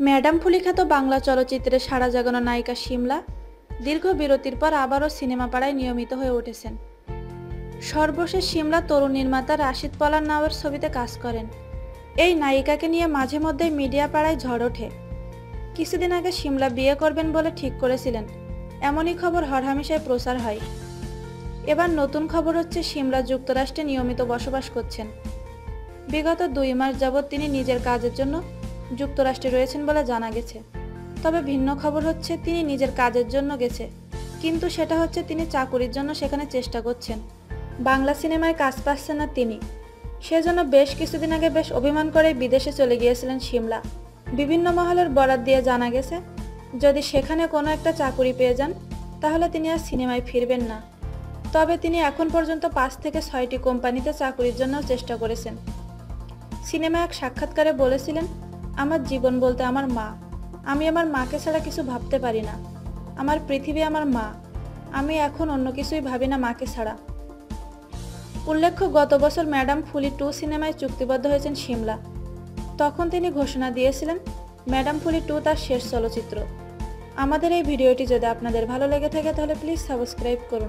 Madam ফুলিখ্যাত Bangla চলচ্চিত্রে সারা জাগানো নায়িকা শিমলা দীর্ঘ বিরতির পর আবারও সিনেমা পাড়ায় নিয়মিত হয়ে উঠেছেন। সর্বশেষ শিমলা তরুণ নির্মাতা রাশিদ পলার নাওয়ের ছবিতে কাজ করেন। এই নায়িকাকে নিয়ে মাঝে মধ্যে মিডিয়া পাড়ায় ঝড় ওঠে। কিছুদিন আগে শিমলা বিয়ে করবেন বলে ঠিক করেছিলেন। এমনই খবর হরহামেশায় প্রচার হয়। এবার নতুন খবর হচ্ছে সিমলা যুক্তরাষ্ট্রে নিয়মিত বসবাস করছেন। বিগত দুই মাস যাবৎ তিনি নিজের কাজের জন্য যুক্তরাষ্ট্রে রয়েছেন বলে জানা গেছে। তবে ভিন্ন খবর হচ্ছে তিনি নিজের কাজের জন্য গেছে, কিন্তু সেটা হচ্ছে তিনি চাকুরির জন্য সেখানে চেষ্টা করছেন। বাংলা সিনেমায় কাজ পাচ্ছেন না তিনি। সেজন্য বেশ কিছুদিন আগে বেশ অভিমান করে বিদেশে চলে গিয়েছিলেন শিমলা বিভিন্ন মহলের বরাত দিয়ে জানা গেছে, যদি সেখানে কোনো একটা চাকুরি পেয়ে যান, তাহলে তিনি আর সিনেমায় ফিরবেন না। তবে তিনি এখন পর্যন্ত পাঁচ থেকে ছয়টি কোম্পানিতে চাকুরির জন্য চেষ্টা করেছেন। সিনেমা এক সাক্ষাৎকারে বলেছিলেন, আমার জীবন বলতে আমার মা। আমি আমার মাকে ছাড়া কিছু ভাবতে পারি না। আমার পৃথিবী আমার মা। আমি এখন অন্য কিছুই ভাবি না মাকে ছাড়া। উল্লেখ্য, গত বছর ম্যাডাম ফুলি টু সিনেমায় চুক্তিবদ্ধ হয়েছেন শিমলা তখন তিনি ঘোষণা দিয়েছিলেন, ম্যাডাম ফুলি টু তার শেষ চলচ্চিত্র। আমাদের এই ভিডিওটি যদি আপনাদের ভালো লেগে থাকে, তাহলে প্লিজ সাবস্ক্রাইব করুন।